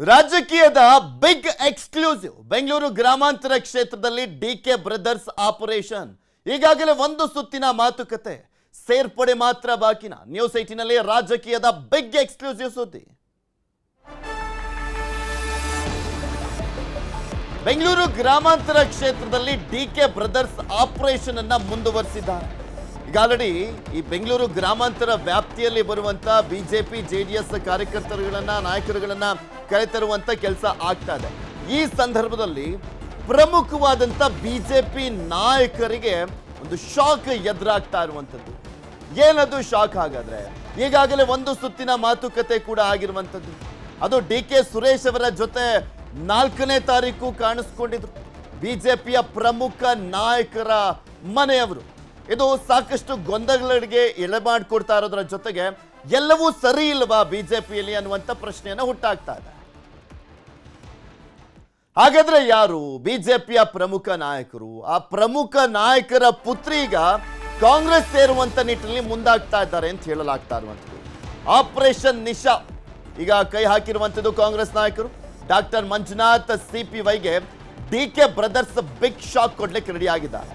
ರಾಜಕೀಯದ big exclusive Bengaluru ಗ್ರಾಮಾಂತರ ಕ್ಷೇತ್ರದಲ್ಲಿ ಡಿ ಕೆ ಬ್ರದರ್ಸ್ ಆಪರೇಷನ್. ಈಗಾಗಲೇ ಒಂದು ಸುತ್ತಿನ ಮಾತುಕತೆ. ಸೇರ್ಪಡೆ ಮಾತ್ರ ಬಾಕಿನ. ನ್ಯೂಸ್ ಏಟಿನಲ್ಲಿ ರಾಜಕೀಯದ ಬಿಗ್ ಎಕ್ಸ್ಕ್ಲೂಸಿವ್ ಸುದ್ದಿ. ಬೆಂಗಳೂರು ಗ್ರಾಮಾಂತರ ಕ್ಷೇತ್ರದಲ್ಲಿ ಡಿ ಕೆ ಬ್ರದರ್ಸ್ ಆಪರೇಷನ್ ಅನ್ನ ಮುಂದುವರಿಸಿದ್ದಾರೆ. ಈಗ ಆಲ್ರೆಡಿ ಈ ಬೆಂಗಳೂರು ಗ್ರಾಮಾಂತರ ವ್ಯಾಪ್ತಿಯಲ್ಲಿ ಬರುವಂತ ಬಿಜೆಪಿ ಜೆಡಿಎಸ್ ಕಾರ್ಯಕರ್ತರುಗಳನ್ನ, ನಾಯಕರುಗಳನ್ನ ಕರೆತರುವಂತ ಕೆಲಸ ಆಗ್ತಾ ಇದೆ. ಈ ಸಂದರ್ಭದಲ್ಲಿ ಪ್ರಮುಖವಾದಂತ ಬಿಜೆಪಿ ನಾಯಕರಿಗೆ ಒಂದು ಶಾಕ್ ಎದುರಾಗ್ತಾ ಇರುವಂಥದ್ದು ಏನದು ಶಾಕ್ ಹಾಗಾದರೆ? ಈಗಾಗಲೇ ಒಂದು ಸುತ್ತಿನ ಮಾತುಕತೆ ಕೂಡ ಆಗಿರುವಂತದ್ದು. ಅದು ಡಿ ಕೆ ಸುರೇಶ್ ಅವರ ಜೊತೆ ನಾಲ್ಕನೇ ತಾರೀಕು ಕಾಣಿಸ್ಕೊಂಡಿದ್ರು. ಪಿಯ ಪ್ರಮುಖ ನಾಯಕರ ಮನೆಯವರು. ಇದು ಸಾಕಷ್ಟು ಗೊಂದಲಗಳಿಗೆ ಎಳೆ ಮಾಡಿಕೊಡ್ತಾ ಇರೋದ್ರ ಜೊತೆಗೆ ಎಲ್ಲವೂ ಸರಿ ಇಲ್ವಾ ಬಿಜೆಪಿಯಲ್ಲಿ ಅನ್ನುವಂಥ ಪ್ರಶ್ನೆಯನ್ನ ಹುಟ್ಟಾಗ್ತಾ ಇದೆ. ಹಾಗಾದ್ರೆ ಯಾರು ಬಿಜೆಪಿಯ ಪ್ರಮುಖ ನಾಯಕರು? ಆ ಪ್ರಮುಖ ನಾಯಕರ ಪುತ್ರಿ ಈಗ ಕಾಂಗ್ರೆಸ್ ಸೇರುವಂತ ನಿಟ್ಟಿನಲ್ಲಿ ಮುಂದಾಗ್ತಾ ಇದ್ದಾರೆ ಅಂತ ಹೇಳಲಾಗ್ತಾ ಇರುವಂಥದ್ದು. ಆಪರೇಷನ್ ನಿಶಾ ಈಗ ಕೈ ಹಾಕಿರುವಂಥದ್ದು ಕಾಂಗ್ರೆಸ್ ನಾಯಕರು. Doctor Manjunath C P ವೈಗೆ D K brothers big shock ಕೊಡ್ಲಿಕ್ಕೆ ರೆಡಿ ಆಗಿದ್ದಾರೆ.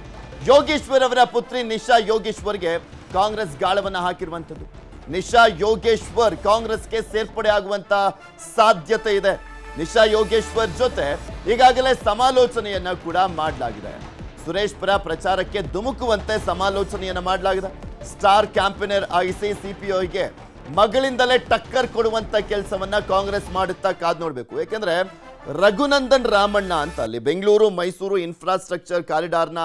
ಯೋಗೇಶ್ವರ್ ಅವರ ಪುತ್ರಿ ನಿಶಾ ಯೋಗೇಶ್ವರ್ಗೆ ಕಾಂಗ್ರೆಸ್ ಗಾಳವನ್ನ ಹಾಕಿರುವಂಥದ್ದು. ನಿಶಾ ಯೋಗೇಶ್ವರ್ ಕಾಂಗ್ರೆಸ್ಗೆ ಸೇರ್ಪಡೆ ಆಗುವಂತ ಸಾಧ್ಯತೆ ಇದೆ. ನಿಶಾ ಯೋಗೇಶ್ವರ್ ಜೊತೆ ಈಗಾಗಲೇ ಸಮಾಲೋಚನೆಯನ್ನ ಕೂಡ ಮಾಡಲಾಗಿದೆ. ಸುರೇಶ್ ಪರ ಪ್ರಚಾರಕ್ಕೆ ಧುಮುಕುವಂತೆ ಸಮಾಲೋಚನೆಯನ್ನ ಮಾಡಲಾಗಿದೆ. ಸ್ಟಾರ್ ಕ್ಯಾಂಪೇನರ್ ಆಗಿಸಿ ಸಿಪಿಒಗೆ ಮಗಳಿಂದಲೇ ಟಕ್ಕರ್ ಕೊಡುವಂತ ಕೆಲಸವನ್ನ ಕಾಂಗ್ರೆಸ್ ಮಾಡುತ್ತಾ ಕಾದ್ ನೋಡ್ಬೇಕು. ಯಾಕೆಂದ್ರೆ ರಘುನಂದನ್ ರಾಮಣ್ಣ ಅಂತ ಅಲ್ಲಿ ಬೆಂಗಳೂರು, ಮೈಸೂರು ಇನ್ಫ್ರಾಸ್ಟ್ರಕ್ಚರ್ ಕಾರಿಡಾರ್ನ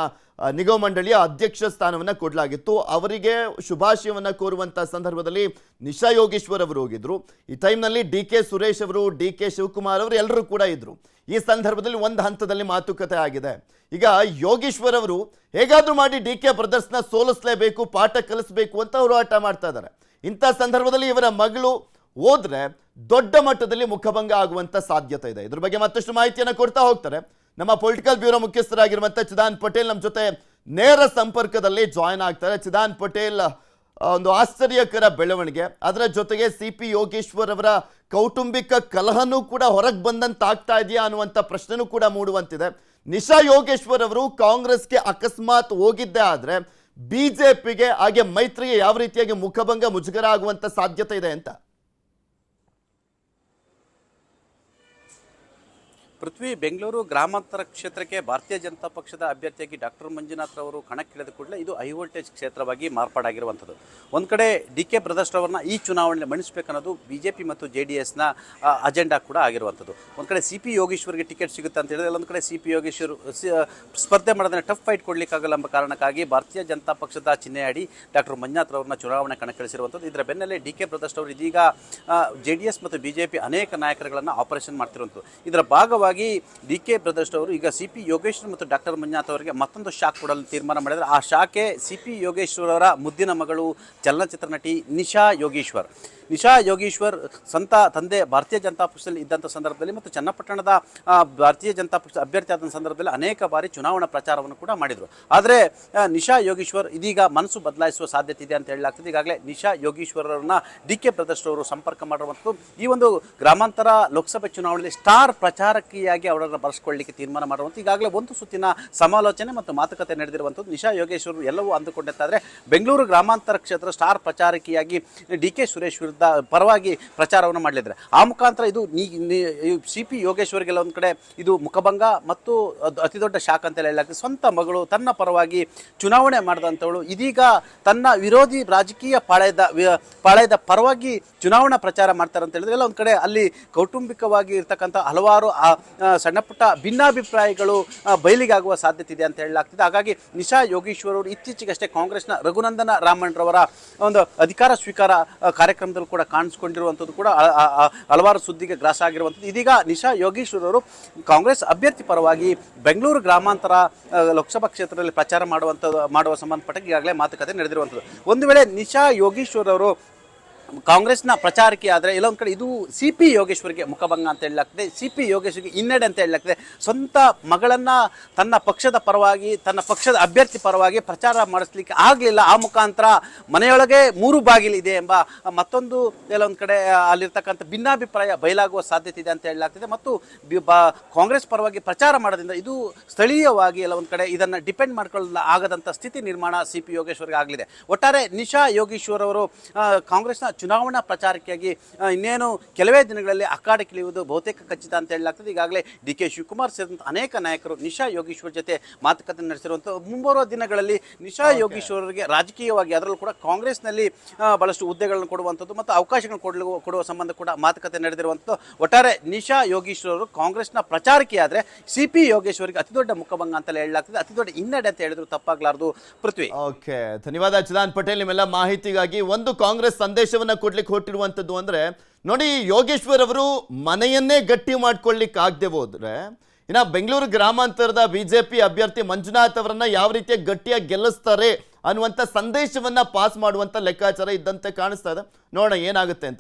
ನಿಗಮ ಮಂಡಳಿಯ ಅಧ್ಯಕ್ಷ ಸ್ಥಾನವನ್ನ ಕೊಡಲಾಗಿತ್ತು. ಅವರಿಗೆ ಶುಭಾಶಯವನ್ನ ಕೋರುವಂತ ಸಂದರ್ಭದಲ್ಲಿ ನಿಶಾ ಯೋಗೇಶ್ವರ್ ಅವರು ಹೋಗಿದ್ರು. ಈ ಟೈಮ್ನಲ್ಲಿ ಡಿ ಕೆ ಸುರೇಶ್ ಅವರು, ಡಿ ಕೆ ಶಿವಕುಮಾರ್ ಅವರು ಎಲ್ಲರೂ ಕೂಡ ಇದ್ದರು ಈ ಸಂದರ್ಭದಲ್ಲಿ ಒಂದು ಹಂತದಲ್ಲಿ ಮಾತುಕತೆ ಆಗಿದೆ. ಈಗ ಯೋಗೇಶ್ವರ್ ಅವರು ಹೇಗಾದರೂ ಮಾಡಿ ಡಿ ಕೆ ಬ್ರದರ್ಸ್ನ ಸೋಲಿಸಲೇಬೇಕು, ಪಾಠ ಕಲಿಸಬೇಕು ಅಂತ ಹೋರಾಟ ಮಾಡ್ತಾ ಇದ್ದಾರೆ. ಇಂಥ ಸಂದರ್ಭದಲ್ಲಿ ಇವರ ಮಗಳು ಹೋದರೆ ದೊಡ್ಡ ಮಟ್ಟದಲ್ಲಿ ಮುಖಭಂಗ ಆಗುವಂತ ಸಾಧ್ಯತೆ ಇದೆ. ಇದ್ರ ಬಗ್ಗೆ ಮತ್ತಷ್ಟು ಮಾಹಿತಿಯನ್ನು ಕೊಡ್ತಾ ಹೋಗ್ತಾರೆ. ನಮ್ಮ ಪೊಲಿಟಿಕಲ್ ಬ್ಯೂರೋ ಮುಖ್ಯಸ್ಥರಾಗಿರುವಂಥ ಚಿದಾನ್ ಪಟೇಲ್ ನಮ್ಮ ಜೊತೆ ನೇರ ಸಂಪರ್ಕದಲ್ಲಿ ಜಾಯ್ನ್ ಆಗ್ತಾರೆ. ಚಿದಾನ್ ಪಟೇಲ್ ಒಂದು ಆಶ್ಚರ್ಯಕರ ಬೆಳವಣಿಗೆ. ಅದರ ಜೊತೆಗೆ ಸಿ ಪಿ ಯೋಗೇಶ್ವರ್ ಅವರ ಕೌಟುಂಬಿಕ ಕಲಹನೂ ಕೂಡ ಹೊರಗೆ ಬಂದಂತಾಗ್ತಾ ಇದೆಯಾ ಅನ್ನುವಂಥ ಪ್ರಶ್ನೆನೂ ಕೂಡ ಮೂಡುವಂತಿದೆ. ನಿಶಾ ಯೋಗೇಶ್ವರ್ ಅವರು ಕಾಂಗ್ರೆಸ್ಗೆ ಅಕಸ್ಮಾತ್ ಹೋಗಿದ್ದೇ ಜೆ ಪಿಗೆ ಹಾಗೆ ಮೈತ್ರಿಗೆ ಯಾವ ರೀತಿಯಾಗಿ ಮುಖಭಂಗ ಮುಜುಗರ ಆಗುವಂಥ ಸಾಧ್ಯತೆ ಇದೆ ಅಂತ? ಪೃಥ್ವಿ, ಬೆಂಗಳೂರು ಗ್ರಾಮಾಂತರ ಕ್ಷೇತ್ರಕ್ಕೆ ಭಾರತೀಯ ಜನತಾ ಪಕ್ಷದ ಅಭ್ಯರ್ಥಿಯಾಗಿ ಡಾಕ್ಟರ್ ಮಂಜುನಾಥ್ ಅವರು ಕಣಕ್ಕಿಳಿದ ಕೂಡಲೇ ಇದು ಹೈ ವೋಲ್ಟೇಜ್ ಕ್ಷೇತ್ರವಾಗಿ ಮಾರ್ಪಾಡಾಗಿರುವಂಥದ್ದು. ಒಂದು ಕಡೆ ಡಿ. ಕೆ. ಬ್ರದರ್ಸ್ ಅವರನ್ನ ಈ ಚುನಾವಣೆಯಲ್ಲಿ ಮಣಿಸಬೇಕನ್ನೋದು ಬಿ ಜೆ ಪಿ ಮತ್ತು ಜೆ ಡಿ ಎಸ್ನ ಅಜೆಂಡಾ ಕೂಡ ಆಗಿರುವಂಥದ್ದು. ಒಂದು ಕಡೆ ಸಿ ಪಿ ಯೋಗೇಶ್ವರ್ಗೆ ಟಿಕೆಟ್ ಸಿಗುತ್ತೆ ಅಂತ ಹೇಳಿದ್ರೆ ಒಂದು ಕಡೆ ಸಿ ಪಿ ಯೋಗೇಶ್ವರ್ ಸ್ಪರ್ಧೆ ಮಾಡೋದನ್ನ ಟಫ್ ಫೈಟ್ ಕೊಡಲಿಕ್ಕಾಗಲ್ಲ ಎಂಬ ಕಾರಣಕ್ಕಾಗಿ ಭಾರತೀಯ ಜನತಾ ಪಕ್ಷದ ಚಿಹ್ನೆಯಾಡಿ ಡಾಕ್ಟರ್ ಮಂಜುನಾಥ್ ಅವರನ್ನ ಚುನಾವಣೆ ಕಣಕ್ಕಿಳಿಸಿರುವಂಥದ್ದು ಇದರ ಬೆನ್ನಲ್ಲೇ ಡಿ. ಕೆ. ಬ್ರದರ್ಸ್ ಅವರು ಇದೀಗ ಜೆ ಡಿ ಎಸ್ ಮತ್ತು ಬಿ ಜೆ ಪಿ ಅನೇಕ ನಾಯಕರುಗಳನ್ನು ಆಪರೇಷನ್ ಮಾಡ್ತಿರುವಂಥದ್ದು. ಇದರ ಭಾಗವಾಗಿ ಡಿ ಕೆ ಬ್ರದರ್ಸ್ ಅವರು, ಈಗ ಸಿ ಪಿ ಯೋಗೇಶ್ವರ್ ಮತ್ತು ಡಾಕ್ಟರ್ ಮಂಜುನಾಥ್ ಅವರಿಗೆ ಮತ್ತೊಂದು ಶಾಕ್ ಕೊಡಲು ತೀರ್ಮಾನ ಮಾಡಿದರೆ ಆ ಶಾಕೆ ಸಿ ಪಿ ಯೋಗೇಶ್ವರ್ ಅವರ ಮುದ್ದಿನ ಮಗಳು, ಚಲನಚಿತ್ರ ನಟಿ ನಿಶಾ ಯೋಗೇಶ್ವರ್. ನಿಶಾ ಯೋಗೀಶ್ವರ್ ಸಂತ ತಂದೆ ಭಾರತೀಯ ಜನತಾ ಪಕ್ಷದಲ್ಲಿ ಇದ್ದಂಥ ಸಂದರ್ಭದಲ್ಲಿ ಮತ್ತು ಚನ್ನಪಟ್ಟಣದ ಭಾರತೀಯ ಜನತಾ ಪಕ್ಷ ಅಭ್ಯರ್ಥಿ ಆದ ಸಂದರ್ಭದಲ್ಲಿ ಅನೇಕ ಬಾರಿ ಚುನಾವಣಾ ಪ್ರಚಾರವನ್ನು ಕೂಡ ಮಾಡಿದರು. ಆದರೆ ನಿಶಾ ಯೋಗೀಶ್ವರ್ ಇದೀಗ ಮನಸ್ಸು ಬದಲಾಯಿಸುವ ಸಾಧ್ಯತೆ ಇದೆ ಅಂತ ಹೇಳಲಾಗ್ತದೆ. ಈಗಾಗಲೇ ನಿಶಾ ಯೋಗೀಶ್ವರರನ್ನ ಡಿ ಕೆ ಬ್ರದರ್ಸ್ ಅವರು ಸಂಪರ್ಕ ಮಾಡಿರುವಂಥದ್ದು ಈ ಒಂದು ಗ್ರಾಮಾಂತರ ಲೋಕಸಭೆ ಚುನಾವಣೆಯಲ್ಲಿ ಸ್ಟಾರ್ ಪ್ರಚಾರಕಿಯಾಗಿ ಅವರನ್ನು ಬರೆಸ್ಕೊಳ್ಳಿಕ್ಕೆ ತೀರ್ಮಾನ ಮಾಡುವಂಥ ಈಗಾಗಲೇ ಒಂದು ಸುತ್ತಿನ ಸಮಾಲೋಚನೆ ಮತ್ತು ಮಾತುಕತೆ ನಡೆದಿರುವಂಥದ್ದು. ನಿಶಾ ಯೋಗೇಶ್ವರ್ ಎಲ್ಲವೂ ಅಂದುಕೊಂಡಂತಾದರೆ, ಬೆಂಗಳೂರು ಗ್ರಾಮಾಂತರ ಕ್ಷೇತ್ರ ಸ್ಟಾರ್ ಪ್ರಚಾರಕಿಯಾಗಿ ಡಿ ಕೆ ಸುರೇಶ್ ಪರವಾಗಿ ಪ್ರಚಾರವನ್ನು ಮಾಡಲಿದ್ದಾರೆ. ಆ ಮುಖಾಂತರ ಇದು ಸಿ ಪಿ ಯೋಗೇಶ್ವರ್ಗೆಲ್ಲ ಒಂದು ಕಡೆ ಇದು ಮುಖಭಂಗ ಮತ್ತು ಅತಿ ದೊಡ್ಡ ಶಾಕ್ ಅಂತ ಹೇಳಲಾಗ್ತದೆ ಸ್ವಂತ ಮಗಳು ತನ್ನ ಪರವಾಗಿ ಚುನಾವಣೆ ಮಾಡಿದಂಥವಳು. ಇದೀಗ ತನ್ನ ವಿರೋಧಿ ರಾಜಕೀಯ ಪಾಳೆಯದ ಪಾಳೆಯದ ಪರವಾಗಿ ಚುನಾವಣಾ ಪ್ರಚಾರ ಮಾಡ್ತಾರೆ ಅಂತ ಹೇಳಿದ್ರೆ ಎಲ್ಲ ಒಂದು ಕಡೆ ಅಲ್ಲಿ ಕೌಟುಂಬಿಕವಾಗಿ ಇರ್ತಕ್ಕಂಥ ಹಲವಾರು ಸಣ್ಣ ಪುಟ್ಟ ಭಿನ್ನಾಭಿಪ್ರಾಯಗಳು ಬಯಲಿಗಾಗುವ ಸಾಧ್ಯತೆ ಇದೆ ಅಂತ ಹೇಳಲಾಗ್ತಿದೆ. ಹಾಗಾಗಿ ನಿಶಾ ಯೋಗೇಶ್ವರ್ ಅವರು ಇತ್ತೀಚೆಗಷ್ಟೇ ಕಾಂಗ್ರೆಸ್ನ ರಘುನಂದನ ರಾಮಣ್ರವರ ಒಂದು ಅಧಿಕಾರ ಸ್ವೀಕಾರ ಆ, ಕಾರ್ಯಕ್ರಮದಲ್ಲಿ ಕೂಡ ಕಾಣಿಸ್ಕೊಂಡಿರುವಂಥದ್ದು ಕೂಡ ಹಲವಾರು ಸುದ್ದಿಗೆ ಗ್ರಾಸ ಆಗಿರುವಂಥದ್ದು. ಇದೀಗ ನಿಶಾ ಯೋಗೇಶ್ವರ್ ಅವರು ಕಾಂಗ್ರೆಸ್ ಅಭ್ಯರ್ಥಿ ಪರವಾಗಿ ಬೆಂಗಳೂರು ಗ್ರಾಮಾಂತರ ಲೋಕಸಭಾ ಕ್ಷೇತ್ರದಲ್ಲಿ ಪ್ರಚಾರ ಮಾಡುವಂಥದ್ದು, ಮಾಡುವ ಸಂಬಂಧಪಟ್ಟ ಈಗಾಗಲೇ ಮಾತುಕತೆ ನಡೆದಿರುವಂಥದ್ದು. ಒಂದು ವೇಳೆ ನಿಶಾ ಯೋಗೇಶ್ವರ್ ಅವರು ಕಾಂಗ್ರೆಸ್ನ ಪ್ರಚಾರಕ್ಕೆ ಆದರೆ ಎಲ್ಲೊಂದು ಕಡೆ ಇದು ಸಿ ಪಿ ಯೋಗೇಶ್ವರಿಗೆ ಮುಖಭಂಗ ಅಂತ ಹೇಳಲಾಗ್ತದೆ. ಸಿ ಪಿ ಯೋಗೇಶ್ವರಿಗೆ ಹಿನ್ನಡೆ ಅಂತ ಹೇಳಲಾಗ್ತದೆ. ಸ್ವಂತ ಮಗಳನ್ನ ತನ್ನ ಪಕ್ಷದ ಪರವಾಗಿ, ತನ್ನ ಪಕ್ಷದ ಅಭ್ಯರ್ಥಿ ಪರವಾಗಿ ಪ್ರಚಾರ ಮಾಡಿಸ್ಲಿಕ್ಕೆ ಆಗಲಿಲ್ಲ. ಆ ಮುಖಾಂತರ ಮನೆಯೊಳಗೆ ಮೂರು ಬಾಗಿಲಿದೆ ಎಂಬ ಮತ್ತೊಂದು ಕೆಲವೊಂದು ಕಡೆ ಅಲ್ಲಿರ್ತಕ್ಕಂಥ ಭಿನ್ನಾಭಿಪ್ರಾಯ ಬಯಲಾಗುವ ಸಾಧ್ಯತೆ ಇದೆ ಅಂತ ಹೇಳಲಾಗ್ತದೆ. ಮತ್ತು ಕಾಂಗ್ರೆಸ್ ಪರವಾಗಿ ಪ್ರಚಾರ ಮಾಡೋದ್ರಿಂದ ಇದು ಸ್ಥಳೀಯವಾಗಿ ಎಲ್ಲ ಕಡೆ ಇದನ್ನು ಡಿಪೆಂಡ್ ಮಾಡ್ಕೊಳ್ಳ ಆಗದಂಥ ಸ್ಥಿತಿ ನಿರ್ಮಾಣ ಸಿ ಪಿ ಯೋಗೇಶ್ವರ್ಗೆ ಆಗಲಿದೆ. ಒಟ್ಟಾರೆ ನಿಶಾ ಯೋಗೇಶ್ವರ್ ಅವರು ಕಾಂಗ್ರೆಸ್ನ ಚುನಾವಣಾ ಪ್ರಚಾರಕ್ಕಾಗಿ ಇನ್ನೇನು ಕೆಲವೇ ದಿನಗಳಲ್ಲಿ ಅಖಾಡಕ್ಕಿಳಿಯುವುದು ಬಹುತೇಕ ಖಚಿತ ಅಂತ ಹೇಳಲಾಗ್ತದೆ. ಈಗಾಗಲೇ ಡಿ ಕೆ ಶಿವಕುಮಾರ್ ಸೇರಿದಂತೆ ಅನೇಕ ನಾಯಕರು ನಿಶಾ ಯೋಗೇಶ್ವರ್ ಜೊತೆ ಮಾತುಕತೆ ನಡೆಸಿರುವಂಥ ಮುಂಬರುವ ದಿನಗಳಲ್ಲಿ ನಿಶಾ ಯೋಗೀಶ್ವರರಿಗೆ ರಾಜಕೀಯವಾಗಿ ಅದರಲ್ಲೂ ಕೂಡ ಕಾಂಗ್ರೆಸ್ನಲ್ಲಿ ಬಹಳಷ್ಟು ಹುದ್ದೆಗಳನ್ನು ಕೊಡುವಂಥದ್ದು ಮತ್ತು ಅವಕಾಶಗಳನ್ನು ಕೊಡಲು ಕೊಡುವ ಸಂಬಂಧ ಕೂಡ ಮಾತುಕತೆ ನಡೆದಿರುವಂಥದ್ದು. ಒಟ್ಟಾರೆ ನಿಶಾ ಯೋಗೇಶ್ವರ್ ಅವರು ಕಾಂಗ್ರೆಸ್ನ ಪ್ರಚಾರಕ್ಕೆ ಆದರೆ ಸಿ ಪಿ ಯೋಗೇಶ್ವರಿಗೆ ಅತಿ ದೊಡ್ಡ ಮುಖಭಂಗ ಅಂತಲೇ ಹೇಳಲಾಗ್ತದೆ. ಅತಿ ದೊಡ್ಡ ಹಿನ್ನಡೆ ಅಂತ ಹೇಳಿದ್ರು ತಪ್ಪಾಗಲಾರದು ಪೃಥ್ವಿ. ಓಕೆ ಧನ್ಯವಾದ ಚಿದಾನ್ ಪಟೇಲ್. ನಿಮ್ಮೆಲ್ಲ ಮಾಹಿತಿಗಾಗಿ ಒಂದು ಕಾಂಗ್ರೆಸ್ ಸಂದೇಶವನ್ನ ಕೊಡ್ಲಿಕ್ಕೆ ಹೊರಟಿರುವಂಥದ್ದು ಅಂದ್ರೆ, ನೋಡಿ ಯೋಗೇಶ್ವರ್ ಅವರು ಮನೆಯನ್ನೇ ಗಟ್ಟಿ ಮಾಡ್ಕೊಳ್ಳಿಕ್ಕೆ ಆಗದೆ ಹೋದ್ರೆ, ಇನ್ನ ಬೆಂಗಳೂರು ಗ್ರಾಮಾಂತರದ ಬಿಜೆಪಿ ಅಭ್ಯರ್ಥಿ ಮಂಜುನಾಥ್ ಅವರನ್ನ ಯಾವ ರೀತಿಯ ಗಟ್ಟಿಯಾಗಿ ಗೆಲ್ಲಿಸ್ತಾರೆ ಅನ್ನುವಂಥ ಸಂದೇಶವನ್ನ ಪಾಸ್ ಮಾಡುವಂತ ಲೆಕ್ಕಾಚಾರ ಇದ್ದಂತೆ ಕಾಣಿಸ್ತಾ ಇದೆ. ನೋಡೋಣ ಏನಾಗುತ್ತೆ ಅಂತ.